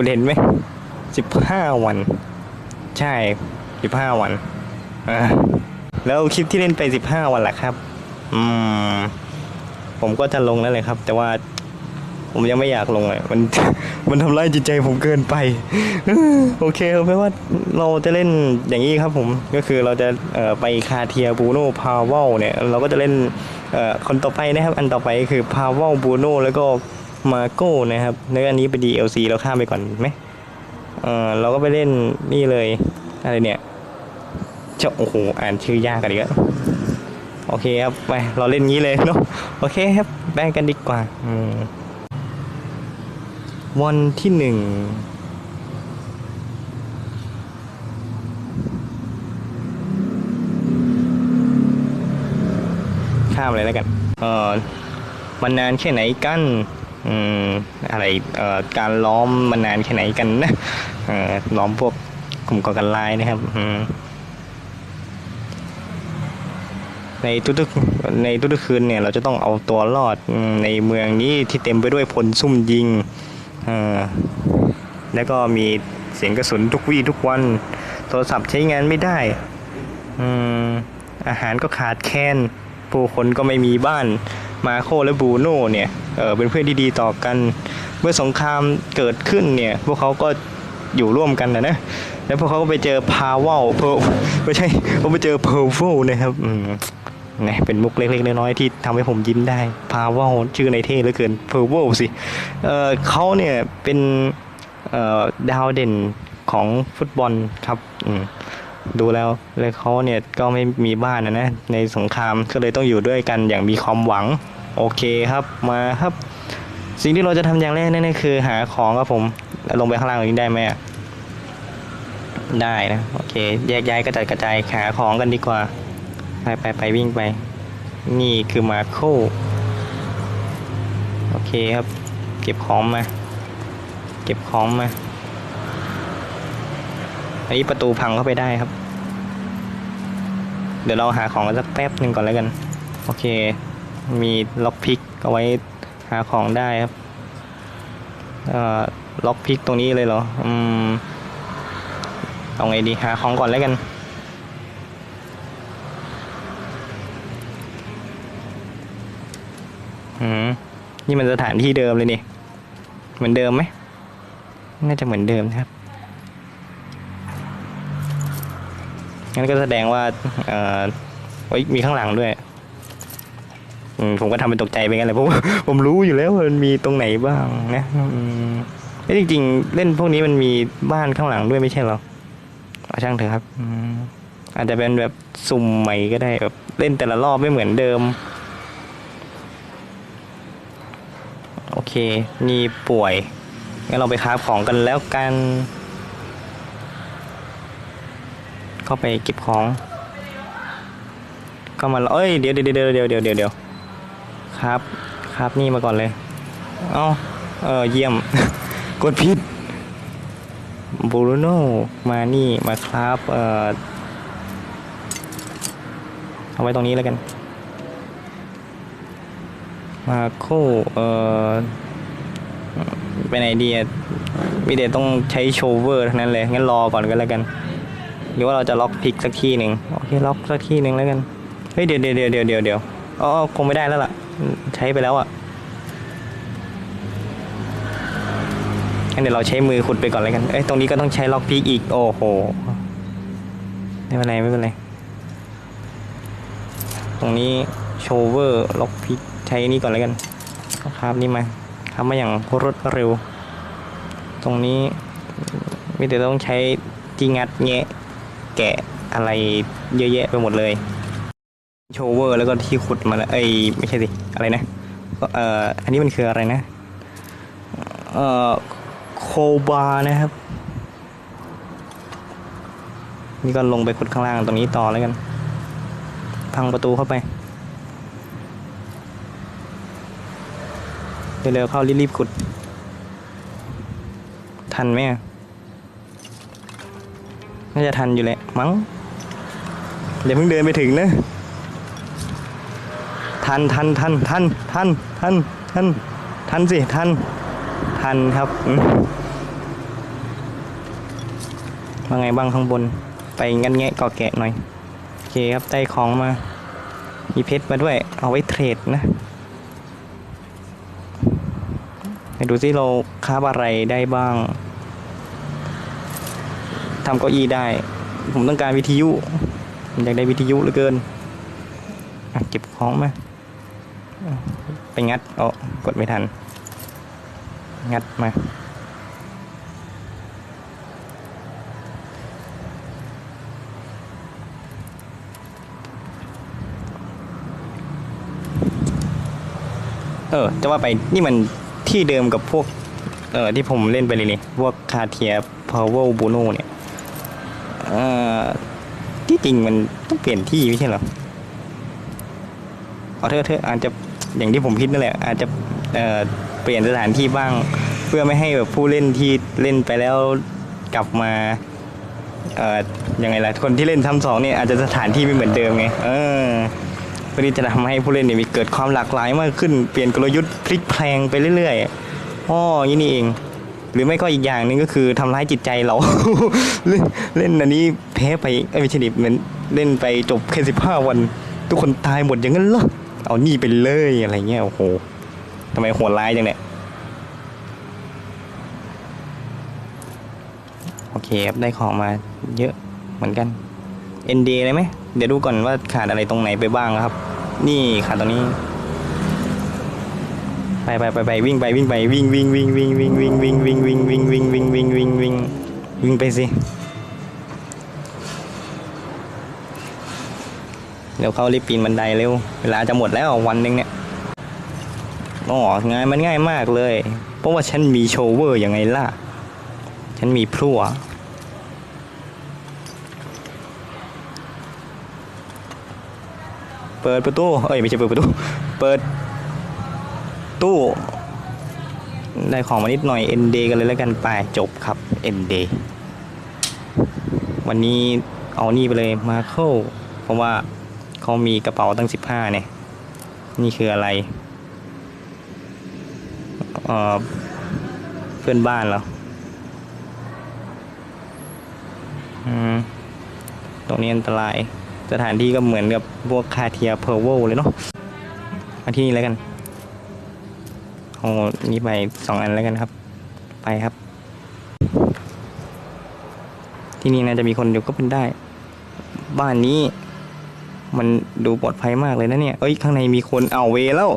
คุณเห็นไหมสิบห้าวัน ใช่สิบห้าวันอ่าแล้วคลิปที่เล่นไปสิบห้าวันแหละครับ อืม ผมก็จะลงแล้วเลยครับ แต่ว่าผมยังไม่อยากลงเลยมัน มันทำร้ายจิตใจผมเกินไป โอเคเอาไว้ว่าเราจะเล่นอย่างนี้ครับผม ก็คือเราจะไปคาเทียบูโน่พาวเวลเนี่ย เราก็จะเล่นคนต่อไปนะครับ อันต่อไปคือพาวเวลบูโน่แล้วก็ มาโก้นะครับ แล้วอันนี้เป็น DLC เราข้ามไปก่อนไหมเออเราก็ไปเล่นนี่เลย อะไรเนี่ยเจ้าโอ้โห อ่านชื่อยากกันอีกแล้วโอเคครับ ไป เราเล่นงี้เลยเนาะ โอเคครับ แบ่งกันดีกว่า อืม วันที่หนึ่งข้ามเลยแล้วกัน เออมันนานแค่ไหนกัน อะไรการล้อมมันานแค่ไหนกันนะล้อมพวกกลุ่มก่อการร้ายนะครับในทุกๆในทุกๆคืนเนี่ยเราจะต้องเอาตัวรอดในเมืองนี้ที่เต็มไปด้วยพลซุ่มยิงแล้วก็มีเสียงกระสุนทุกวี่ทุกวัน โทรศัพท์ใช้งานไม่ได้อาหารก็ขาดแคลนผู้คนก็ไม่มีบ้าน มาโคและบูโน่เนี่ยเเป็นเพื่อนที่ดีต่อกัน เมื่อสงครามเกิดขึ้นเนี่ยพวกเขาก็อยู่ร่วมกันนะนะแล้วพวกเขาก็ไปเจอพาวเวลเพอไม่ใช่เขาไปเจอเพอร์เวลนะครับอืมนะเป็นมุกเล็กๆน้อยๆที่ทำให้ผมยิ้มได้พาวเวลชื่อในเท่เหลือเกินเพอร์เวลสิเออเขาเนี่ยเป็นเออดาวเด่นของฟุตบอลครับอืม ดูแล้วเลยเขาเนี่ยก็ไม่มีบ้านนะนะในสงครามก็เลยต้องอยู่ด้วยกันอย่างมีความหวัง โอเคครับมาครับ สิ่งที่เราจะทำอย่างแรกนั่นคือหาของครับผมลงไปข้างล่างนี้ได้ไหมได้นะโอเค แยกย้ายกระจัดกระจายหาของกันดีกว่า ไปไปไปวิ่งไป นี่คือมาโคโอเคครับ เก็บของมา เก็บของมา อันนี้ประตูพังเข้าไปได้ครับ เดี๋ยวเราหาของกันสักแป๊บหนึ่งก่อนแล้วกัน โอเค มีล็อกพิกเอาไว้หาของได้ครับล็อกพิกตรงนี้เลยเหรอ อืมเอาไงดีหาของก่อนแล้วกัน อืม นี่มันสถานที่เดิมเลยนี่ เหมือนเดิมไหม น่าจะเหมือนเดิมนะครับ งั้นก็แสดงว่าเอ่อโอ้มีข้างหลังด้วยอืมผมก็ทำเป็นตกใจไปงั้นเลยเพราะว่าผมรู้อยู่แล้วว่ามันมีตรงไหนบ้างนะอืมเอ้ยจริงๆ เล่นพวกนี้มันมีบ้านข้างหลังด้วยไม่ใช่หรอเอาช่างเถอะครับอืมอาจจะเป็นแบบสุ่มใหม่ก็ได้แบบเล่นแต่ละรอบไม่เหมือนเดิม โอเคนี่ป่วยงั้นเราไปคราของกันแล้วกัน เข้าไปเก็บของ ก็มาเอ้ยเดี๋ยวเดี๋ยวเดี๋ยวเดี๋ยวเดี๋ยวเดี๋ยวเดี๋ยวครับ ครับนี่มาก่อนเลย เอาเออเยี่ยม กดผิดบูรุโนมานี่มาครับเออเอาไว้ตรงนี้แล้วกัน มาโคเออไปไหนดีอะมีแต่ต้องใช้โชเวอร์เท่านั้นเลย งั้นรอก่อนก็แล้วกัน หรือว่าเราจะล็อกพิกสักที่หนึ่งโอเคล็อกสักที่หนึ่งแล้วกันเฮ้ยเดี๋ยวเดี๋ยวเดี๋ยวเดี๋ยวเดี๋ยวเดี๋ยวอ๋อคงไม่ได้แล้วล่ะ ใช้ไปแล้วอะงั้นเดี๋ยวเราใช้มือขุดไปก่อนแล้วกันเอ้ยตรงนี้ก็ต้องใช้ล็อกพิกอีกโอ้โหไม่เป็นไรไม่เป็นไรตรงนี้โชเวอร์ล็อกพิกใช้นี่ก่อนแล้วกันครับนี่มาทำมาอย่างรวดเร็ว ตรงนี้ไมีแต่ต้องใช้จีงัดแงะ แกะอะไรเยอะแยะไปหมดเลยโชเวอร์แล้วก็ที่ขุดมาแล้วเอ้ยไม่ใช่สิอะไรนะเอ่ออันนี้มันคืออะไรนะเอ่อโคบานะครับ นี่ก็ลงไปขุดข้างล่างตรงนี้ต่อแล้วกัน พังประตูเข้าไปเร็วๆเข้ารีบๆขุด ทันไหมอะ น่าจะทันอยู่แหละมั้งเดี๋ยวเพิ่งเดินไปถึงนะ ทันทันทันทันทันทันทันทันสิทันทันครับอืมว่าไงบ้างข้างบนไปงันแงะเกาะแกะหน่อย โอเคครับได้ของมา มีเพชรมาด้วย เอาไว้เทรดนะไปดูซิเราค้าบอะไรได้บ้าง ทำเก้าอี้ได้ ผมต้องการวิทยุผมอยากได้วิทยุเหลือเกินอะเก็บของมาไปงัดเอากดไม่ทัน งัดมาเออจะว่าไปนี่มันที่เดิมกับพวก เออที่ผมเล่นไปเลยนี่ พวกคาเทียพาวเวลบูโนเนี่ย เออที่จริงมันต้องเปลี่ยนที่ไม่ใช่หรอเอเถอะเถอะอาจจะอย่างที่ผมคิดนั่นแหละ อาจจะเออเปลี่ยนสถานที่บ้าง เพื่อไม่ให้แบบผู้เล่นที่เล่นไปแล้วกลับมาเอ่อยังไงล่ะคนที่เล่นทำสองเนี่ยอาจจะสถานที่ไม่เหมือนเดิมไงเออเพื่อที่จะทำให้ผู้เล่นเนี่ยมีเกิดความหลากหลายมากขึ้น เปลี่ยนกลยุทธ์พลิกแพลงไปเรื่อยๆอ๋อย่างนี้นี่เอง หรือไม่ก็อีกอย่างหนึ่งก็คือทำร้ายจิตใจเรา เล่นเล่นอันนี้แพ้ไปเอ้ไม่ใช่ดิเหมือนเล่นไปจบแค่สิบห้าวัน ทุกคนตายหมดอย่างนั้นเหรอเอานี่ไปเลยอะไรเงี้ยโอ้โหทำไมโหดร้ายจังเนี่ยโอเคครับได้ของมาเยอะเหมือนกัน ND เลยไหมเดี๋ยวดูก่อนว่าขาดอะไรตรงไหนไปบ้างครับ นี่ขาดตรงนี้ ไปไปไปไปวิ่งไปวิ่งไปวิ่งวิ่งวิ่งวิ่งวิ่งวิ่งวิ่งวิ่งวิ่งวิ่งวิ่งวิ่งวิ่งวิ่งวิ่งวิ่งไปสิเดี๋ยวเขารีบปีนบันไดเร็ว เวลาจะหมดแล้ววันหนึ่งเนี่ยอ๋องานมันง่ายมากเลย เพราะว่าฉันมีโชเวอร์ยังไงล่ะ ฉันมีพลั่วเปิดประตู เอ้ยไม่ใช่เปิดประตู เปิด ตู้ได้ของมานิดหน่อย ND กันเลยแล้วกันไปจบครับ ND วันนี้เอานี่ไปเลยมาเข้าเพราะว่าเขามีกระเป๋าตั้ง 15เนี่ยนี่คืออะไรเอ่อเพื่อนบ้านเหรออืมตรงนี้อันตรายสถานที่ก็เหมือนกับพวกคาเทียเพอร์เวลเลยเนาะมาที่นี่แล้วกัน เอานี่ไปสองอันแล้วกันครับ ไปครับ ที่นี่น่าจะมีคนอยู่ก็เป็นได้ บ้านนี้ มันดูปลอดภัยมากเลยนะเนี่ย เอ้ยข้างในมีคนเอาเวแล้ว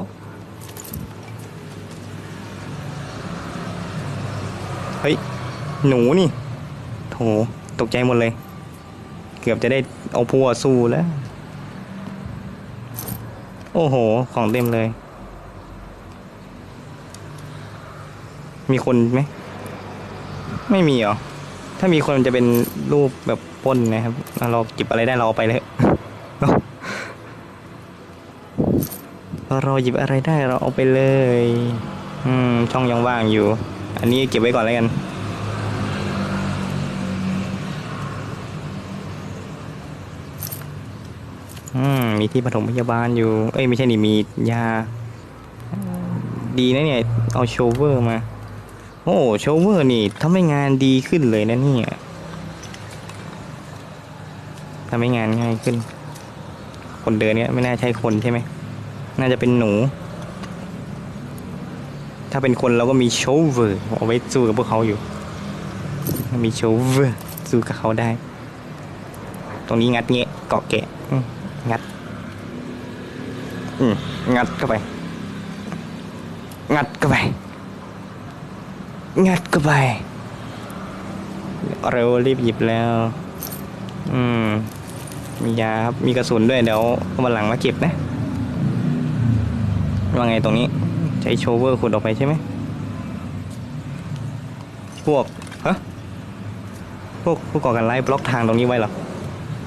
เฮ้ย หนูนี่ โถ ตกใจหมดเลย เกือบจะได้เอาพัวสู้แล้ว โอ้โห ของเต็มเลย มีคนไหม ไม่มีเหรอ ถ้ามีคนจะเป็นรูปแบบป้นนะครับ เราเก็บอะไรได้เราเอาไปเลยเนอะเราหยิบอะไรได้เราเอาไปเลย อืม ช่องยังว่างอยู่ อันนี้เก็บไว้ก่อนแล้วกันอืมมีที่ปฐมพยาบาลอยู่ เอ้ยไม่ใช่นี่มียา ดีนะเนี่ย เอาโชเวอร์มา โอ้โชเวอร์นี่ทำให้งานดีขึ้นเลยนะเนี่ยทำให้งานง่ายขึ้น คนเดินเนี่ยไม่น่าใช่คนใช่ไหม น่าจะเป็นหนู ถ้าเป็นคนเราก็มีโชเวอร์เอาไว้สู้กับพวกเขาอยู่ มีโชเวอร์สู้กับเขาได้ ตรงนี้งัดเงี้ยเกาะแกะงัด อืมงัดเข้าไป งัดเข้าไป งัดเข้าไป เร็วรีบหยิบแล้ว อืม มียาครับ มีกระสุนด้วย เดี๋ยววันหลังมาเก็บนะ ว่าไงตรงนี้ ใช้โชเวอร์ขุดออกไปใช่ไหม พวก ฮะ พวกผู้ก่อการร้ายบล็อกทางตรงนี้ไว้เหรอ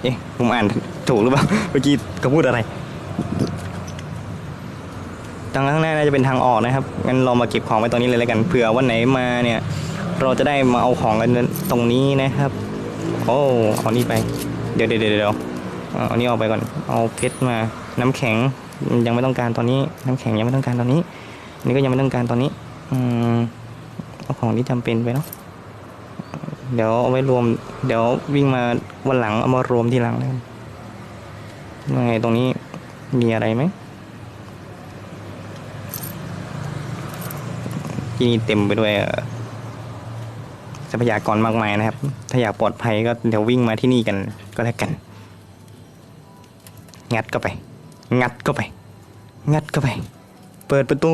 เอ๊ะ ผมอ่านถูกหรือเปล่า เมื่อกี้เขาพูดอะไร ทางข้างหน้าน่าจะเป็นทางออกนะครับงั้นเรามาเก็บของไว้ตรงนี้เลยแล้วกันเผื่อวันไหนมาเนี่ย เราจะได้มาเอาของกันตรงนี้นะครับ โอ้เอานี่ไป เดี๋ยวเดี๋ยวเดี๋ยวเอาอันนี้ออกไปก่อนเอาเพชรมาน้ำแข็งยังไม่ต้องการตอนนี้ น้ำแข็งยังไม่ต้องการตอนนี้นนี้ก็ยังไม่ต้องการตอนนี้อืมเอาของที่จำเป็นไปเนาะเดี๋ยวเอาไว้รวม เดี๋ยววิ่งมาวันหลังเอามารวมทีหลังนะครับยังไงตรงนี้มีอะไรไหม ที่นี่เต็มไปด้วยทรัพยากรมากมายนะครับ ถ้าอยากปลอดภัยก็เดี๋ยววิ่งมาที่นี่กันก็แล้วกัน งัดเข้าไป งัดเข้าไป งัดเข้าไป เปิดประตู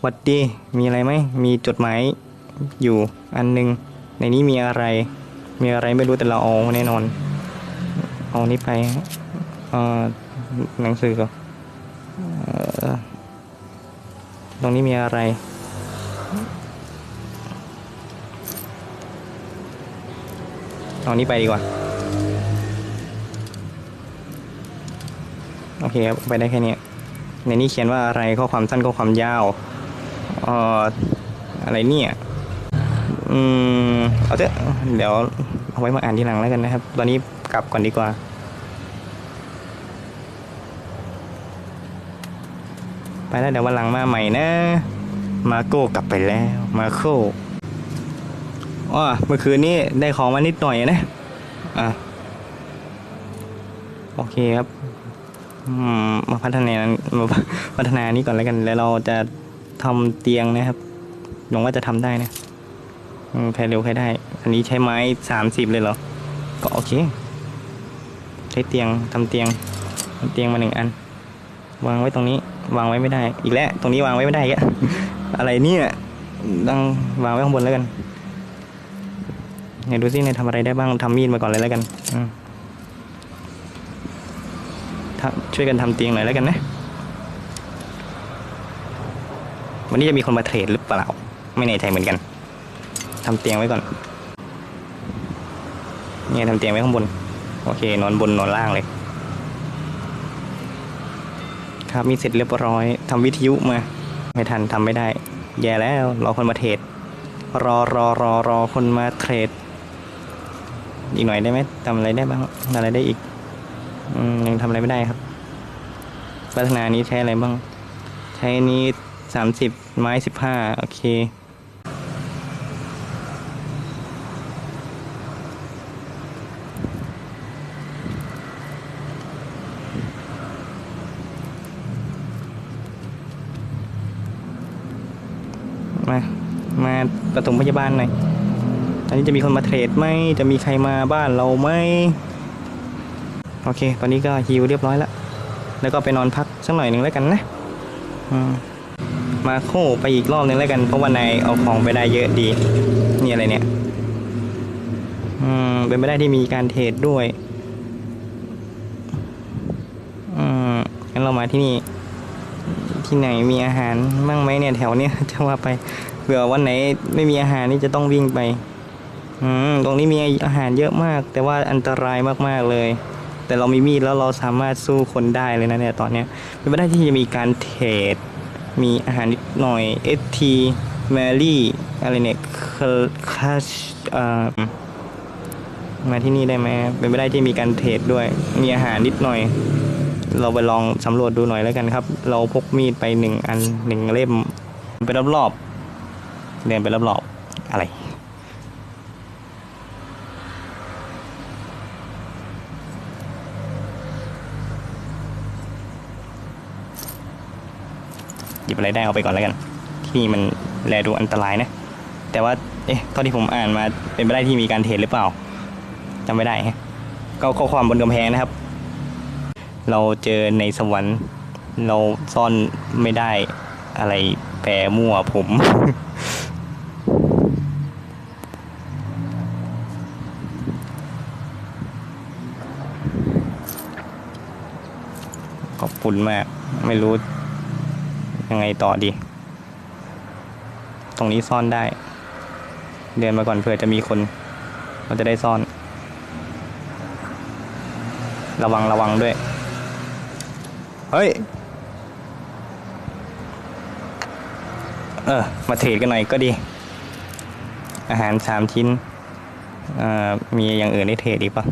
หวัดดีมีอะไรไหมมีจดหมายอยู่อันหนึง ในนี้มีอะไร มีอะไรไม่รู้แต่เราเอาแน่นอน เอานี้ไปเอ่อหนังสือก่อนเอ่อตรงนี้มีอะไร เอานี้ไปดีกว่า โอเคครับ ไปได้แค่นี้ ในนี้เขียนว่าอะไรข้อความสั้นข้อความยาวเอ่ออะไรเนี่ยอืมเอาเถอะเดี๋ยวเอาไว้มาอ่านทีหลังแล้วกันนะครับ ตอนนี้กลับก่อนดีกว่าไปแล้วเดี๋ยววันหลังมาใหม่นะ มาโก้กลับไปแล้ว มาโก้ อ๋อเมื่อคืนนี้ได้ของมานิดหน่อยนะ อะ โอเคครับอืมมาพัฒนามาพัฒนานี้ก่อนแล้วกัน แล้วเราจะทำเตียงนะครับหวังว่าจะทำได้นะใครเร็วใครได้ อันนี้ใช้ไม้สามสิบเลยเหรอ ก็โอเค ใช้เตียงทำเตียงทำเตียงมาหนึ่งอัน วางไว้ตรงนี้ วางไว้ไม่ได้ อีกแล้ว ตรงนี้วางไว้ไม่ได้อีกอะอะไรเนี่ยต้องวางไว้ข้างบนแล้วกัน ไหนดูซิในยทำอะไรได้บ้างทำมีดมาก่อนเลยแล้วกันอช่วยกันทำเตียงหน่อยแล้วกันนะ วันนี้จะมีคนมาเทรดหรือเปล่า ไม่แน่ใจเหมือนกันทำเตียงไว้ก่อนเนี่ยทำเตียงไว้ข้างบน โอเค นอนบนนอนล่างเลย ครับมีเสร็จเรียบร้อยทำวิทยุมา ไม่ทันทำไม่ได้ แย่แล้ว รอคนมาเทรดรอรอรอรอคนมาเทรด อีกหน่อยได้ไหมทำอะไรได้บ้างอะไรได้อีกอยังทำอะไรไม่ได้ครับ พัฒนานี้ใช้อะไรบ้าง ใช้นี้สามสิบไม้สิบห้าโอเคมา มาประถมพยาบาลหน่อย นนี้จะมีคนมาเทรดไหมจะมีใครมาบ้านเราไหมโอเค ตอนนี้ก็ฮิวเรียบร้อยแล้ว แล้วก็ไปนอนพักสักหน่อยหนึ่งแล้วกันนะมาโคไปอีกรอบหนึ่งแล้วกัน เพราะว่านายเอาของไปได้เยอะดี นี่อะไรเนี่ย อืม เป็นไปได้ที่มีการเทรดด้วย อืม งั้นเรามาที่นี่ ที่ไหนมีอาหารบ้างไหมเนี่ยแถวเนี้ยจะว่าไป เผื่อวันไหนไม่มีอาหารนี่จะต้องวิ่งไป อืมตรงนี้มีอาหารเยอะมาก แต่ว่าอันตรายมากๆเลย แต่เรามีมีดแล้วเราสามารถสู้คนได้เลยนะเนี่ยตอนเนี้ยเป็นไปได้ที่จะมีการเทรดมีอาหารนิดหน่อย ST Mary อะไรเนี่ยคคาชอ่อมาที่นี่ได้ไหมเป็นไปได้ที่มีการเทรดด้วย มีอาหารนิดหน่อย เราไปลองสำรวจดูหน่อยแล้วกันครับ เราพกมีดไปหนึ่งอันหนึ่งเล่มไปรอบๆเดินไปรอบๆอะไร บอะไรได้เอาไปก่อนแล้วกันที่นี่มันแลดูอันตรายนะ แต่ว่าเอ๊ะเท่าที่ผมอ่านมาเป็นไปได้ที่มีการเทรดหรือเปล่าจำไม่ได้ฮะก็ข้อความบนกำแพงนะครับ เราเจอในสวรรค์เราซ่อนไม่ได้อะไรแปรมั่วผม ขอบคุณมาก ไม่รู้ ยังไงต่อดี ตรงนี้ซ่อนได้ เดินมาก่อนเผื่อจะมีคน เราจะได้ซ่อน ระวังระวังด้วย เฮ้ย เออ มาเทรดกันหน่อยก็ดี อาหารสามชิ้นเอ่อมีอย่างอื่นให้เทรดอีกปะ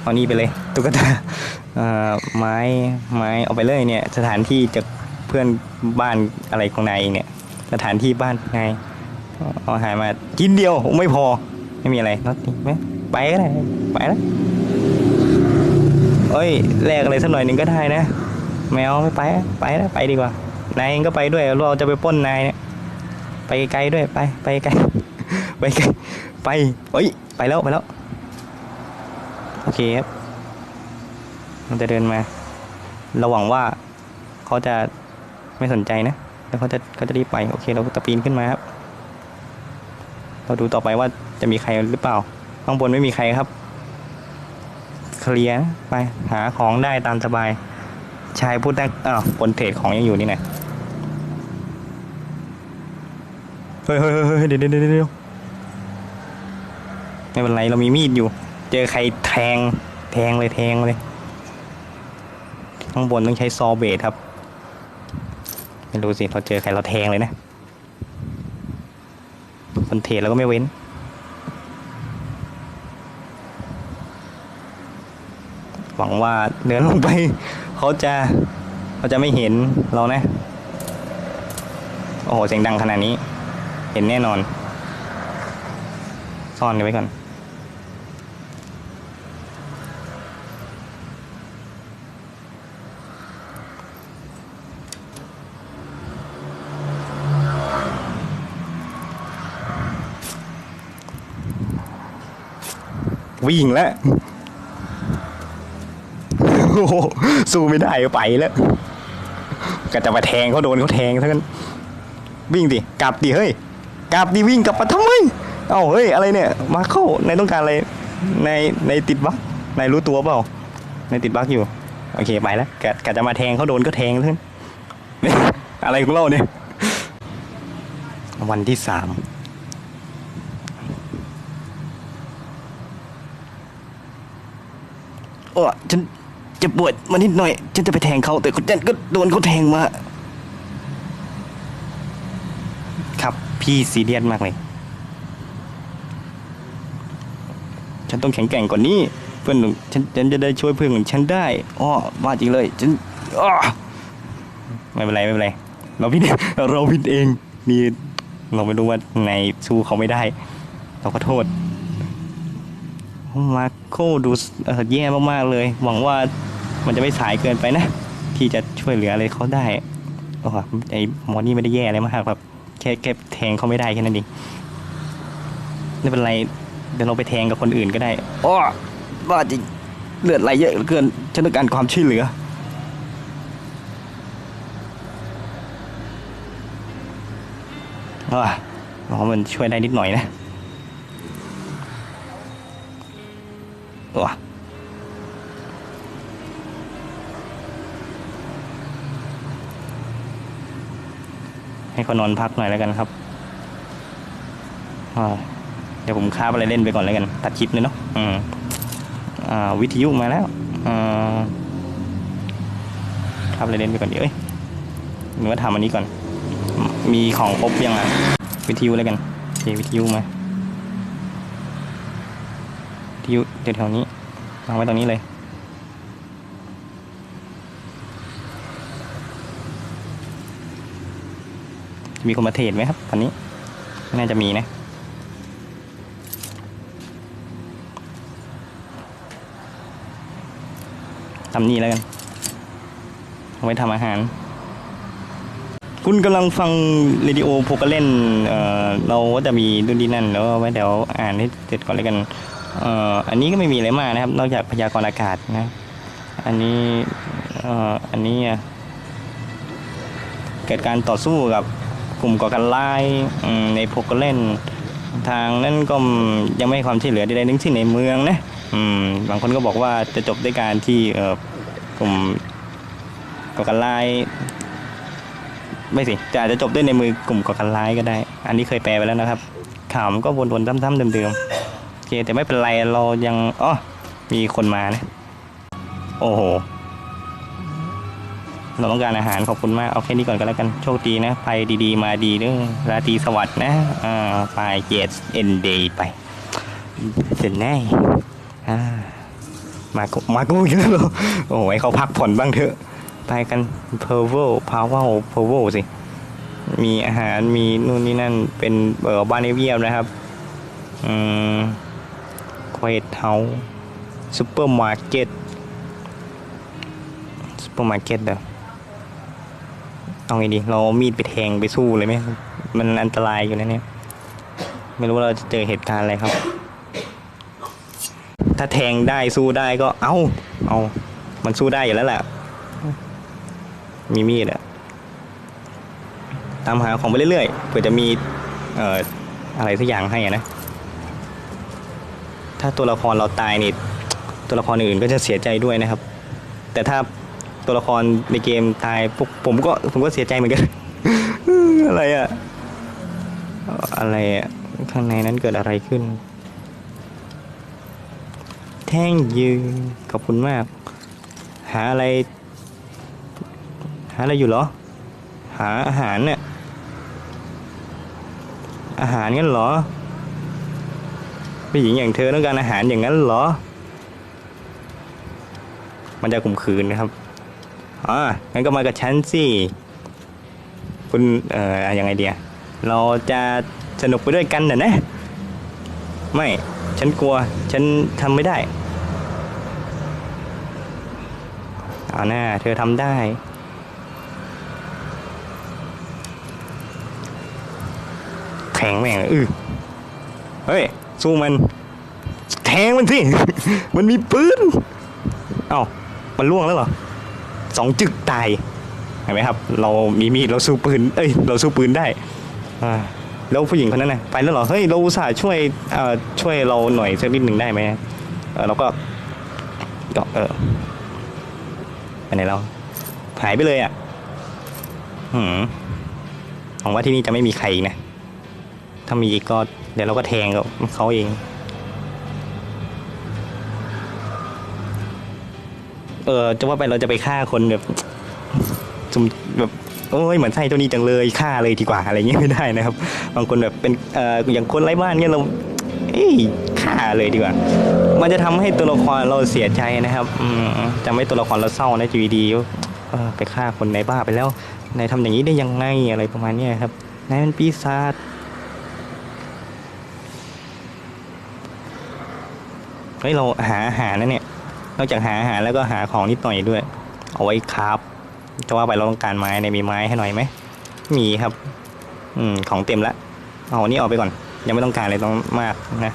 เอานี่ไปเลย ตุ๊กตาเอ่อไม้ไม้เอาไปเลยเนี่ย สถานที่จาก เพื่อนบ้านอะไรของนายเองเนี่ย สถานที่บ้านนายเอาอาหารมากินเดียวไม่พอ ไม่มีอะไรน็อตไม่ไปก็ได้ไปแล้วเอ้ยแลกอะไรสักหน่อยหนึ่งก็ได้นะแมวไม่ไปไปแล้วไปดีกว่านายเองก็ไปด้วยเราจะไปป้นนายเนี่ยไปไกลด้วยไปไปไกลไปไกลไปเอ้ยไปแล้วไปแล้วโอเคครับมันจะเดินมา เราหวังว่าเขาจะ ไม่สนใจนะ แล้วเขาจะเขาจะรีบไป โอเค เราตะปีนขึ้นมาครับ เราดูต่อไปว่าจะมีใครหรือเปล่า ข้างบนไม่มีใครครับ เคลียร์ไป หาของได้ตามสบาย ชายพูดได้อ้าวบนเทรดของยังอยู่นี่นะเฮ้ยเฮ้ยเฮ้ยเดี๋ยวเดี๋ยวเดี๋ยวเดี๋ยวไม่เป็นไร เรามีมีดอยู่ เจอใครแทง แทงเลยแทงเลย ข้างบนต้องใช้ซอเบตครับ ไม่รู้สิ เราเจอใครเราแทงเลยนะ คนเทรดแล้วก็ไม่เว้น หวังว่าเดินลงไป เขาจะเขาจะไม่เห็นเรานะ โอ้โห เสียงดังขนาดนี้ เห็นแน่นอน ซ่อนไว้ก่อน วิ่งแล้วโอ้สู้ไม่ได้ไปแล้วก็จะมาแทงเขาโดนเขาแทงเท่านั้นวิ่งดิกลับดิเฮ้ยกลับดิวิ่งกลับมาทำไมเอ้าเฮ้ยอะไรเนี่ย มาเข้าในต้องการอะไรในในติดบั๊กในรู้ตัวเปล่าในติดบั๊กอยู่โอเคไปแล้วกะกะจะมาแทงเขาโดนก็แทงท่านั้นอะไรของเราเนี่ยวันที่สาม โอ้ฉันจะปวดมานิดหน่อย ฉันจะไปแทงเขาแต่ฉันก็โดนเขาแทงมา ครับพี่ซีเรียสมากเลย ฉันต้องแข็งแกร่งกว่านี้ เพื่อนของฉันฉันจะได้ช่วยเพื่อนของฉันได้อ้อว่าจริงเลยฉันอ้อไม่เป็นไรไม่เป็นไรเราพิดเราพิดเองนี่เราไม่รู้ว่าในสู้เขาไม่ได้ เราก็โทษ มาโคดูแย่มากๆเลย หวังว่ามันจะไม่สายเกินไปนะ ที่จะช่วยเหลืออะไรเขาได้โอ้โหไอ้หมอนี่ไม่ได้แย่อะไรมากครับแค่แค่แทงเขาไม่ได้แค่นั้นเองไม่เป็นไรเดี๋ยวเราไปแทงกับคนอื่นก็ได้อ้อบ้าจริงเลือดไหลเยอะเหลือเกินฉันต้องการความช่วยเหลืออ่าหมอมันช่วยได้นิดหน่อยนะ ว้าให้เขานอนพักหน่อยแล้วกันครับ เดี๋ยวผมคาบอะไรเล่นไปก่อนแล้วกัน ตัดคลิปเลยเนาะอืมอ่าวิทยุมาแล้วอ่าคาบอะไรเล่นไปก่อนดีเอ้ยหรือว่าทำอันนี้ก่อน มีของครบยังอะ วิทยุแล้วกันโอเควิทยุมา ที่อยู่แถวนี้วางไว้ตรงนี้เลย จะมีคนมาเทรดไหมครับตอนนี้ไม่น่าจะมีนะทำนี่แล้วกันเอาไว้ทำอาหาร คุณกำลังฟังเรดิโอโพกเล่นเเราก็จะมีดูนดีนั่นแล้วไว้เดี๋ยวอ่านให้เสร็จก่อนแล้วกัน เอ่ออันนี้ก็ไม่มีอะไรมากนะครับ นอกจากพยากรณ์อากาศนะ อันนี้เอ่ออันนี้เกิดการต่อสู้กับกลุ่มก่อการร้ายในโพกเล่น ทางนั้นก็ยังไม่ให้ความช่วยเหลือใดๆทั้งสิ้นในเมืองนะอืมบางคนก็บอกว่าจะจบด้วยการที่เอ่อกลุ่มก่อการร้ายไม่สิจะอาจจะจบด้วยในมือกลุ่มก่อการร้ายก็ได้ อันนี้เคยแปลไปแล้วนะครับข่าวมันก็วนๆซ้ำๆเดิมๆ เคแต่ไม่เป็นไรเรายังอ๋อมีคนมานะ โอ้โห เราต้องการอาหารขอบคุณมากเอาแค่นี้ก่อนก็แล้วกันโชคดีนะไปดีๆ มาดีเด้อราตรีสวัสดิ์นะอ่าไปเจสเอ็นเดย์ไปเสร็จแน่อ่ามากูมากูอีกแล้วโอ้ยเขาพักผ่อนบ้างเถอะ ไปกัน p e r v o p o w e r p e r v o สิ มีอาหารมีนู่นนี่นั่นเป็นเออบ้านเวียบนะครับ อืม เควทเฮาซูเปอร์มาร์เก็ตซูเปอร์มาร์เก็ตเด้อเอาไงดี เรามีดไปแทงไปสู้เลยไหมมันอันตรายอยู่นะเนี่ย ไม่รู้ว่าเราจะเจอเหตุการณ์อะไรครับ ถ้าแทงได้สู้ได้ก็เอาเอามันสู้ได้อยู่แล้วแหละมีมีดอะตามหาของไปเรื่อยๆเผื่อจะมีเอ่ออะไรสักอย่างให้นะ ถ้าตัวละครเราตายนี่ตัวละครอื่นก็จะเสียใจด้วยนะครับ แต่ถ้าตัวละครในเกมตายผมก็ผมก็เสียใจเหมือนกัน อะไรอะอะไรอะข้างในนั้นเกิดอะไรขึ้น แท่งยืนขอบคุณมาก หาอะไร หาอะไรอยู่เหรอ หาอาหารเนี่ยอาหารงั้นเหรอ ผู้หญิงอย่างเธอต้องการอาหารอย่างนั้นเหรอ มันจะข่มขืนนะครับอ๋องั้นก็มากับฉันสิ คุณเอ่อยังไงเดียเราจะสนุกไปด้วยกันนะนะ ไม่ ฉันกลัว ฉันทำไม่ได้เอาหน้า เธอทำได้แทงแม่งเอือเฮ้ย สู้มัน แทงมันสิ มันมีปืนเอ้ามันล่วงแล้วเหรอสองจึกตายเห็นไหมครับ เรามีมีดเราสู้ปืน เอ้ย เราสู้ปืนได้อ่าแล้วผู้หญิงคนนั้นนะไปแล้วเหรอ เฮ้ย เราอุตส่าห์ช่วยเอ่อช่วยเราหน่อยสักนิดหนึ่งได้ไหมเออเราก็ก็เออไปไหนเราหายไปเลยอะหืมหวังว่าที่นี่จะไม่มีใครอีกนะ ถ้ามีอีกก็ เดี๋ยวเราก็แทงกับเขาเอง เออจะว่าไปเราจะไปฆ่าคนแบบจุมแบบโอ้ยเหมือนไส้ตัวนี้จังเลยฆ่าเลยดีกว่าอะไรเงี้ยไม่ได้นะครับ บางคนแบบเป็นเอ่ออย่างคนไร้บ้านเนี่ยเราเอ้ยฆ่าเลยดีกว่า มันจะทำให้ตัวละครเราเสียใจนะครับอืมจะไม่ตัวละครเราเศร้านะจีดีเออไปฆ่าคนในบ้าไปแล้วนายทำอย่างนี้ได้ยังไงอะไรประมาณนี้ครับนายเป็นปีศาจ เฮ้ยเราหาอาหารนะเนี่ย นอกจากหาอาหารแล้วก็หาของนิดหน่อยด้วย เอาไว้คราฟจะว่าไปเราต้องการไม้ในยมีไม้ให้หน่อยไหมมีครับ อืมของเต็มละเอาอันนี้ออกไปก่อน ยังไม่ต้องการอะไรต้องมากนะ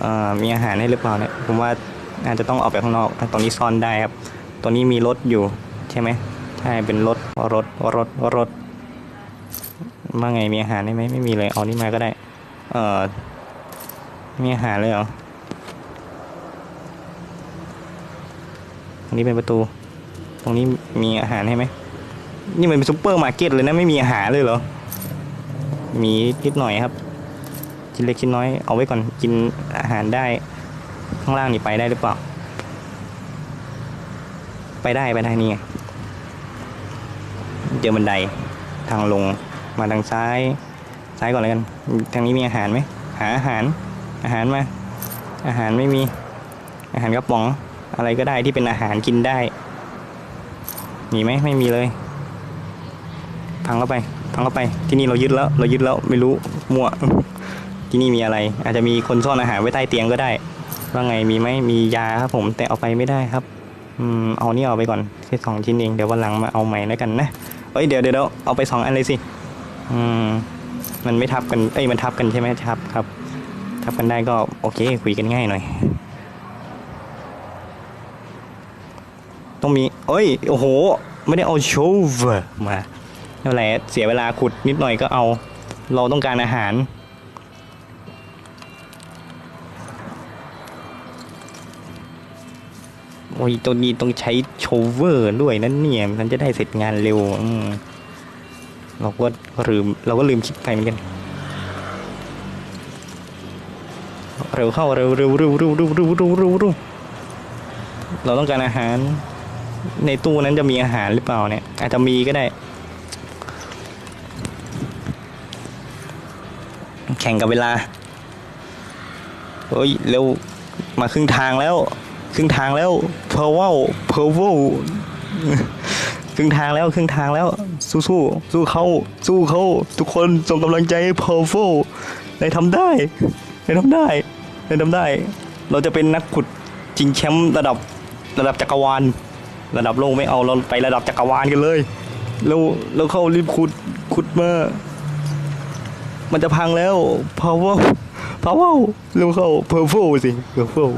เอ่อมีอาหารให้หรือเปล่าเนี่ยผมว่าอาจจะต้องออกไปข้างนอกตรงนี้ซ่อนได้ครับตัวนี้มีรถอยู่ใช่ไหมใช่เป็นรถรถรถรถว่าไงมีอาหารได้ไหมไม่มีเลยเอานี่มาก็ได้ เอ่อมีอาหารเลยเหรอ ตรง นี้เป็นประตู ตรงนี้มีอาหารให้ไหม นี่มันเป็นซุปเปอร์มาร์เก็ตเลยนะ ไม่มีอาหารเลยเหรอ มีนิดหน่อยครับ ชิ้นเล็กชิ้นน้อยเอาไว้ก่อนกินอาหารได้ ข้างล่างนี่ไปได้หรือเปล่า ไปได้ไปได้นี่เจอบันไดทางลงมาทางซ้าย ซ้ายก่อนเลยกัน ทางนี้มีอาหารไหม หาอาหาร อาหารมา อาหารไม่มี อาหารกระป๋อง อะไรก็ได้ที่เป็นอาหารกินได้มีไหมไม่มีเลยพังเข้าไปพังเข้าไป ที่นี่เรายึดแล้ว เรายึดแล้วไม่รู้มั่วที่นี่มีอะไร อาจจะมีคนซ่อนอาหารไว้ใต้เตียงก็ได้ว่าไงมีไหมมียาครับผมแต่เอาไปไม่ได้ครับอืมเอานี่เอาไปก่อนแค่สองชิ้นเองเดี๋ยววันหลังมาเอาใหม่แล้วกันนะเอ้ยเดี๋ยวเดี๋ยวเอาไปสองอันเลยสิอืมมันไม่ทับกันเอ้ยมันทับกันใช่ไหมทับครับ ทับกันได้ก็โอเค คุยกันง่ายหน่อย ต้องมีเอ้ย โอ้โห ไม่ได้เอาโชเวอร์มาไม่เป็นไรเสียเวลาขุดนิดหน่อยก็เอา เราต้องการอาหาร โอ้ยตัวนี้ต้องใช้โชเวอร์ด้วยนั่นเนี่ยมันจะได้เสร็จงานเร็วเราก็ลืมเราก็ลืมคิดไปเหมือนกัน เร็วเข้าเร็วเร็วเร็วเร็วเร็วเร็วเร็วเราต้องการอาหาร ในตู้นั้นจะมีอาหารหรือเปล่าเนี่ย อาจจะมีก็ได้ แข่งกับเวลาเฮ้ยเร็วมาครึ่งทางแล้ว ครึ่งทางแล้วเพอร์วลเพอร์วลครึ่งทางแล้วครึ่งทางแล้ว สู้สู้สู้เขาสู้เขาทุกคนส่งกำลังใจให้พอโฟนายทำได้นายทำได้นายทำได้ เราจะเป็นนักขุดชิงแชมป์ระดับระดับจักรวาล ระดับโลกไม่เอาเราไประดับจักรวาลกันเลยแล้วแล้วเข้ารีบขุดขุดมามันจะพังแล้ว power power เร็วเข้า purple สิ purple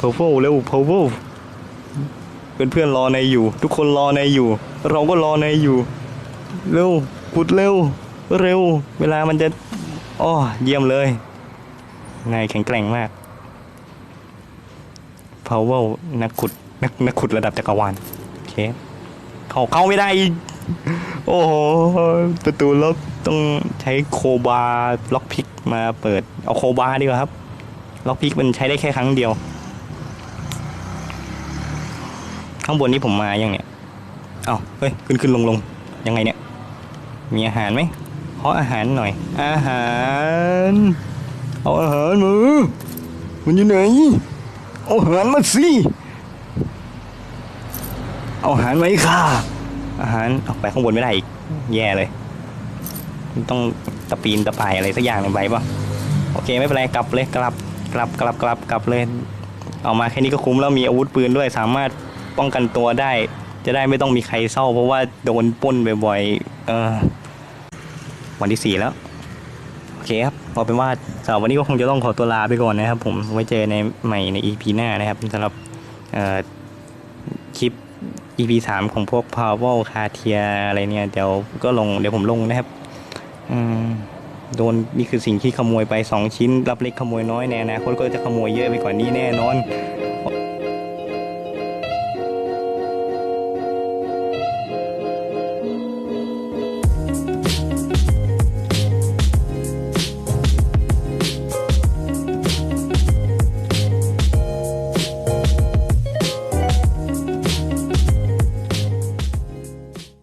purple เร็ว purple เพื่อนเพื่อนๆรอในอยู่ ทุกคนรอในอยู่ เราก็รอในอยู่ เร็วขุดเร็ว เร็ว เวลามันจะอ้อเยี่ยมเลยนายแข็งแกร่งมาก power นักขุด นักนักขุดระดับจักรวาลโอเค เข้าเข้าไม่ได้อีก โอ้โหประตูล็อกต้องใช้โคบาร์ล็อกพิกมาเปิด เอาโคบาร์ดีกว่าครับ ล็อกพิกมันใช้ได้แค่ครั้งเดียว ข้างบนนี้ผมมายังเนี่ยเอาเฮ้ย ขึ้นขึ้นลงลงยังไงเนี่ย มีอาหารไหมขออาหารหน่อย อาหาร เอาอาหารมามันอยู่ไหน เอาอาหารมาสิ เอาอาหารไหมาให้ข้าอาหารออกไปข้างบนไม่ได้อีก แย่เลยต้องตะปีนตะปายอะไรสักอย่างหนึ่งไปป่ะโอเคไม่เป็นไรกลับเลยกลับกลับกลับกลับกลับเลยเอามาแค่นี้ก็คุ้มแล้วมีอาวุธปืนด้วยสามารถป้องกันตัวได้ จะได้ไม่ต้องมีใครเศร้า เพราะว่าโดนป้นบ่อยๆเออวันที่สี่แล้วโอเคครับเอาเป็นว่าสำหรับวันนี้ก็คงจะต้องขอตัวลาไปก่อนนะครับ ผมไว้เจอในใหม่ใน EP หน้านะครับสำหรับคลิป EP สามของพวก Power c a r t i e r อะไรเนี่ย เดี๋ยวก็ลงเดี๋ยวผมลงนะครับ อืมโดนนี่คือสิ่งที่ขโมยไป 2 ชิ้น รับเล็กขโมยน้อยในอนาคตก็จะขโมยเยอะไปกว่านี้แน่นอน